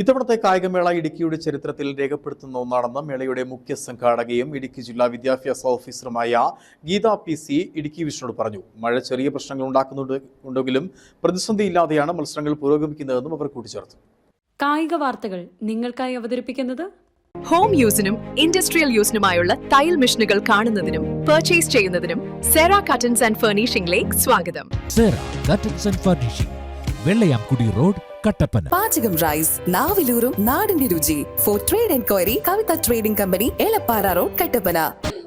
ഇത്തവണത്തെ കായികമേള ഇടുക്കിയുടെ ചരിത്രത്തിൽ രേഖപ്പെടുത്തുന്ന ഒന്നാണെന്ന് മേളയുടെ മുഖ്യ സംഘാടകയും ഇടുക്കി ജില്ലാ വിദ്യാഭ്യാസ ഓഫീസറുമായ ഗീത പി സി ഇടുക്കി വിഷ്ണുട് പറഞ്ഞു. മഴ ചെറിയ പ്രശ്നങ്ങൾ ഉണ്ടാക്കുന്നുണ്ട് ഉണ്ടെങ്കിലും പ്രതിസന്ധിയില്ലാതെയാണ് മത്സരങ്ങൾ പുരോഗമിക്കുന്നതെന്നും അവർ കൂട്ടിച്ചേർത്തു. കായിക വാർത്തകൾ നിങ്ങൾക്കായി അവതരിപ്പിക്കുന്നത്? ഹോം യൂസിനും ഇൻഡസ്ട്രിയൽ യൂസിനുമായുള്ള തയ്യൽ മെഷീനുകൾ കാണുന്നതിനും പർച്ചേസ് ചെയ്യുന്നതിനും സെറാ കട്ടൻസ് ആൻഡ് ഫർണിഷിംഗിലേക്ക് സ്വാഗതം. Sera curtains and furnishing Vellayamkudi road Kattappana പാചകം റൈസ് നാവിലൂറും നാടിന്റെ രുചി for trade enquiry Kavitha trading company Elappara road Kattappana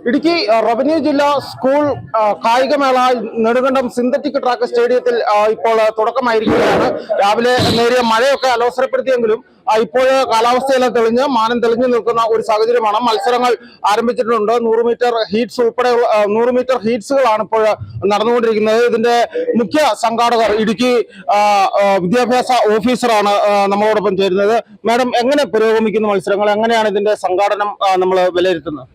Idukki revenue ജില്ലാ സ്കൂൾ കായികമേള നെടുങ്കണ്ടം സിന്തറ്റിക് ട്രാക്ക് സ്റ്റേഡിയത്തിൽ ഇപ്പോൾ തുടക്കമായിരിക്കുകയാണ്. രാവിലെ നേരിയ മഴയൊക്കെ അലോസരപ്പെടുത്തിയെങ്കിലും ഇപ്പോൾ കാലാവസ്ഥയെല്ലാം തെളിഞ്ഞ് മാനം തെളിഞ്ഞു നിൽക്കുന്ന ഒരു സാഹചര്യമാണ്. മത്സരങ്ങൾ ആരംഭിച്ചിട്ടുണ്ട്. നൂറ് മീറ്റർ ഹീറ്റ്സ് ഉൾപ്പെടെ നൂറ് മീറ്റർ ഹീറ്റ്സുകളാണ് ഇപ്പോൾ നടന്നുകൊണ്ടിരിക്കുന്നത്. ഇതിന്റെ മുഖ്യ സംഘാടകർ ഇടുക്കി വിദ്യാഭ്യാസ ഓഫീസറാണ് നമ്മളോടൊപ്പം ചേരുന്നത്. മാഡം എങ്ങനെ പുരോഗമിക്കുന്ന മത്സരങ്ങൾ? എങ്ങനെയാണ് ഇതിന്റെ സംഘാടനം നമ്മൾ വിലയിരുത്തുന്നത്?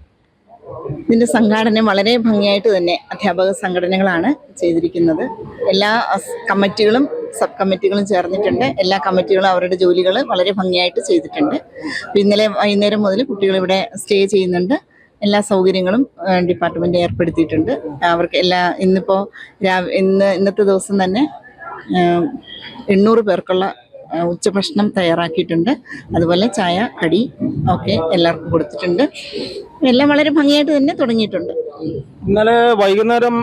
ഇതിന്റെ സംഘാടനം വളരെ ഭംഗിയായിട്ട് തന്നെ അധ്യാപക സംഘടനകളാണ് ചെയ്തിരിക്കുന്നത്. എല്ലാ കമ്മിറ്റികളും സബ് കമ്മിറ്റികളും ചേർന്നിട്ടുണ്ട്. എല്ലാ കമ്മിറ്റികളും അവരുടെ ജോലികൾ വളരെ ഭംഗിയായിട്ട് ചെയ്തിട്ടുണ്ട്. ഇന്നലെ വൈകുന്നേരം മുതൽ കുട്ടികൾ ഇവിടെ സ്റ്റേ ചെയ്യുന്നുണ്ട്. എല്ലാ സൗകര്യങ്ങളും ഡിപ്പാർട്ട്മെന്റ് ഏർപ്പെടുത്തിയിട്ടുണ്ട്. അവർക്ക് എല്ലാ ഇന്നിപ്പോൾ രാവിലെ ഇന്ന് ഇന്നത്തെ ദിവസം തന്നെ എണ്ണൂറ് പേർക്കുള്ള ഉച്ചഭക്ഷണം തയ്യാറാക്കിയിട്ടുണ്ട്. അതുപോലെ ചായ കടി ഒക്കെ എല്ലാവർക്കും കൊടുത്തിട്ടുണ്ട്. എല്ലാം വളരെ ഭംഗിയായിട്ട് തന്നെ തുടങ്ങിയിട്ടുണ്ട്. ഇന്നലെ വൈകുന്നേരം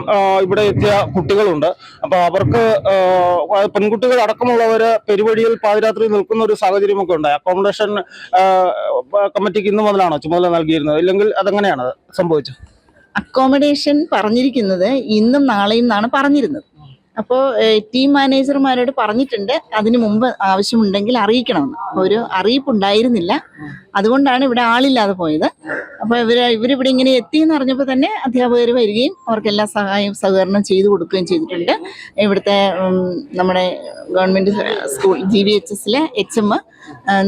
ഇവിടെ എത്തിയ കുട്ടികളുണ്ട്. അപ്പൊ അവർക്ക് പെൺകുട്ടികൾ അടക്കമുള്ളവര് പെരുവഴിയിൽ പാതിരാത്രി നിൽക്കുന്ന ഒരു സാഹചര്യമൊക്കെ ഉണ്ട് അക്കോമഡേഷൻ കമ്മിറ്റിക്ക് ഇന്ന് മുതലാണോ ചുമതല നൽകിയിരുന്നത്? ഇല്ലെങ്കിൽ അതെങ്ങനെയാണ് സംഭവിച്ചത്? അക്കോമഡേഷൻ പറഞ്ഞിരിക്കുന്നത് ഇന്നും നാളെയും എന്നാണ് പറഞ്ഞിരുന്നത്. അപ്പോൾ ടീം മാനേജർമാരോട് പറഞ്ഞിട്ടുണ്ട്. അതിനു മുമ്പ് ആവശ്യമുണ്ടെങ്കിൽ അറിയിക്കണമെന്ന്. ഒരു അറിയിപ്പ് ഉണ്ടായിരുന്നില്ല അതുകൊണ്ടാണ് ഇവിടെ ആളില്ലാതെ പോയത്. അപ്പോൾ ഇവർ ഇവരിവിടെ ഇങ്ങനെ എത്തി എന്ന് അറിഞ്ഞപ്പോൾ തന്നെ അധ്യാപകർ വരികയും അവർക്ക് എല്ലാ സഹായവും സഹകരണം ചെയ്തു കൊടുക്കുകയും ചെയ്തിട്ടുണ്ട്. ഇവിടുത്തെ നമ്മുടെ government school G V H എസിലെ എച്ച് എം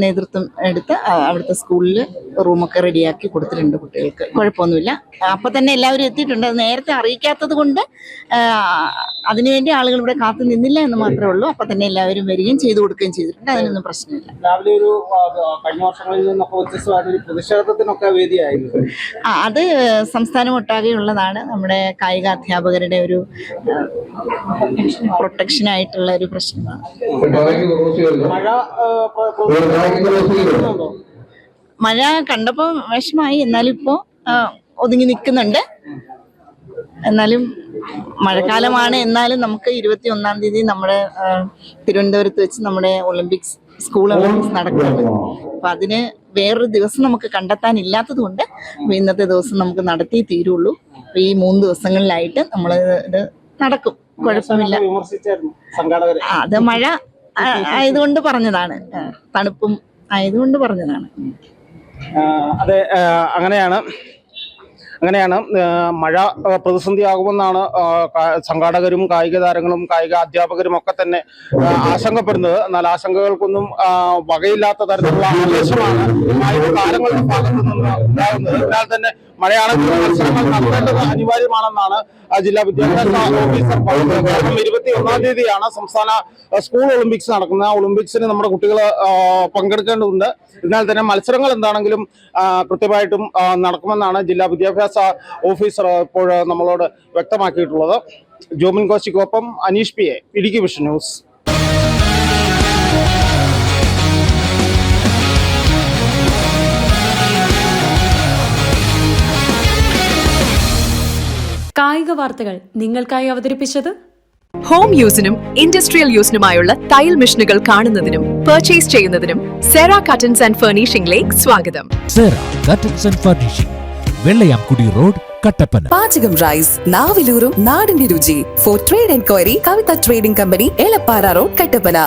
നേതൃത്വം എടുത്ത് അവിടുത്തെ സ്കൂളിൽ റൂമൊക്കെ റെഡിയാക്കി കൊടുത്തിട്ടുണ്ട് കുട്ടികൾക്ക്. കുഴപ്പമൊന്നുമില്ല. അപ്പം തന്നെ എല്ലാവരും എത്തിയിട്ടുണ്ട്. അത് നേരത്തെ അറിയിക്കാത്തത് കൊണ്ട് അതിനുവേണ്ടി ആളുകൾ ഇവിടെ കാത്തു നിന്നില്ല എന്ന് മാത്രമേ ഉള്ളൂ. അപ്പം തന്നെ എല്ലാവരും വരികയും ചെയ്തു കൊടുക്കുകയും ചെയ്തിട്ടുണ്ട്. അതിനൊന്നും പ്രശ്നമില്ല. രാവിലെ ഒരു കഴിഞ്ഞ വർഷങ്ങളിൽ നിന്നൊക്കെ പ്രതിഷേധത്തിനൊക്കെ വേദിയായിരുന്നു. ആ അത് സംസ്ഥാനം ഒട്ടാകെയുള്ളതാണ് നമ്മുടെ കായിക അധ്യാപകരുടെ ഒരു പ്രൊട്ടക്ഷൻ ആയിട്ടുള്ള ഒരു പ്രശ്നമാണ്. മഴ കണ്ടപ്പോ മഴ കണ്ടപ്പോൾ വിഷമായി. എന്നാലും ഇപ്പോ ഒതുങ്ങി നിൽക്കുന്നുണ്ട്. എന്നാലും മഴക്കാലമാണ്. എന്നാലും നമുക്ക് ഇരുപത്തി ഒന്നാം തീയതി നമ്മുടെ തിരുവനന്തപുരത്ത് വെച്ച് നമ്മുടെ ഒളിമ്പിക്സ് സ്കൂൾ ഒളിമ്പിക്സ് നടക്കുന്നുണ്ട്. അപ്പൊ അതിന് വേറൊരു ദിവസം നമുക്ക് കണ്ടെത്താനില്ലാത്തത് കൊണ്ട് ഇന്നത്തെ ദിവസം നമുക്ക് നടത്തി തീരുള്ളൂ. ഈ മൂന്ന് ദിവസങ്ങളിലായിട്ട് നമ്മൾ ഇത് നടക്കും. കുഴപ്പമില്ല. അത് മഴ ആയതുകൊണ്ട് പറഞ്ഞതാണ്. തണുപ്പും ആയതുകൊണ്ട് പറഞ്ഞതാണ്. അതെ അങ്ങനെയാണ്. അങ്ങനെയാണ് മഴ പ്രതിസന്ധിയാകുമെന്നാണ് സംഘാടകരും കായിക താരങ്ങളും കായിക അധ്യാപകരും ഒക്കെ തന്നെ ആശങ്കപ്പെടുന്നത്. എന്നാൽ ആശങ്കകൾക്കൊന്നും വകയില്ലാത്ത തരത്തിലുള്ള ആവേശമാണ് താരങ്ങളുടെ ഭാഗത്തു അതിനാൽ തന്നെ മഴയാണെങ്കിൽ മത്സരങ്ങൾ നടത്തേണ്ടത് അനിവാര്യമാണെന്നാണ് ജില്ലാ വിദ്യാഭ്യാസ ഓഫീസർ പറഞ്ഞത്. കാരണം ഇരുപത്തി ഒന്നാം തീയതിയാണ് സംസ്ഥാന സ്കൂൾ ഒളിമ്പിക്സ് നടക്കുന്നത്. ആ ഒളിമ്പിക്സിന് നമ്മുടെ കുട്ടികൾ പങ്കെടുക്കേണ്ടതുണ്ട്. എന്നാൽ തന്നെ മത്സരങ്ങൾ എന്താണെങ്കിലും കൃത്യമായിട്ടും നടക്കുമെന്നാണ് ജില്ലാ വിദ്യാഭ്യാസ ഓഫീസർ ഇപ്പോൾ നമ്മളോട് വ്യക്തമാക്കിയിട്ടുള്ളത്. Jomin കോശിക്കൊപ്പം Aneesh P A Idukki vision news. കായിക വാർത്തകൾ നിങ്ങൾക്കായി അവതരിപ്പിച്ചത് ഹോം യൂസിനും ഇൻഡസ്ട്രിയൽ യൂസിനുമായുള്ള തയ്യൽ മെഷീനുകൾ കാണുന്നതിനും പർച്ചേസ് ചെയ്യുന്നതിനും സെറ കട്ടൻസ് ആൻഡ് ഫർണിഷിംഗിലേക്ക് സ്വാഗതം. Sera curtains and furnishing Vellayamkudi road Kattappana പാചകം റൈസ് നാവിലൂറും നാടിന്റെ രുചി for trade enquiry Kavitha trading company Elappara road Kattappana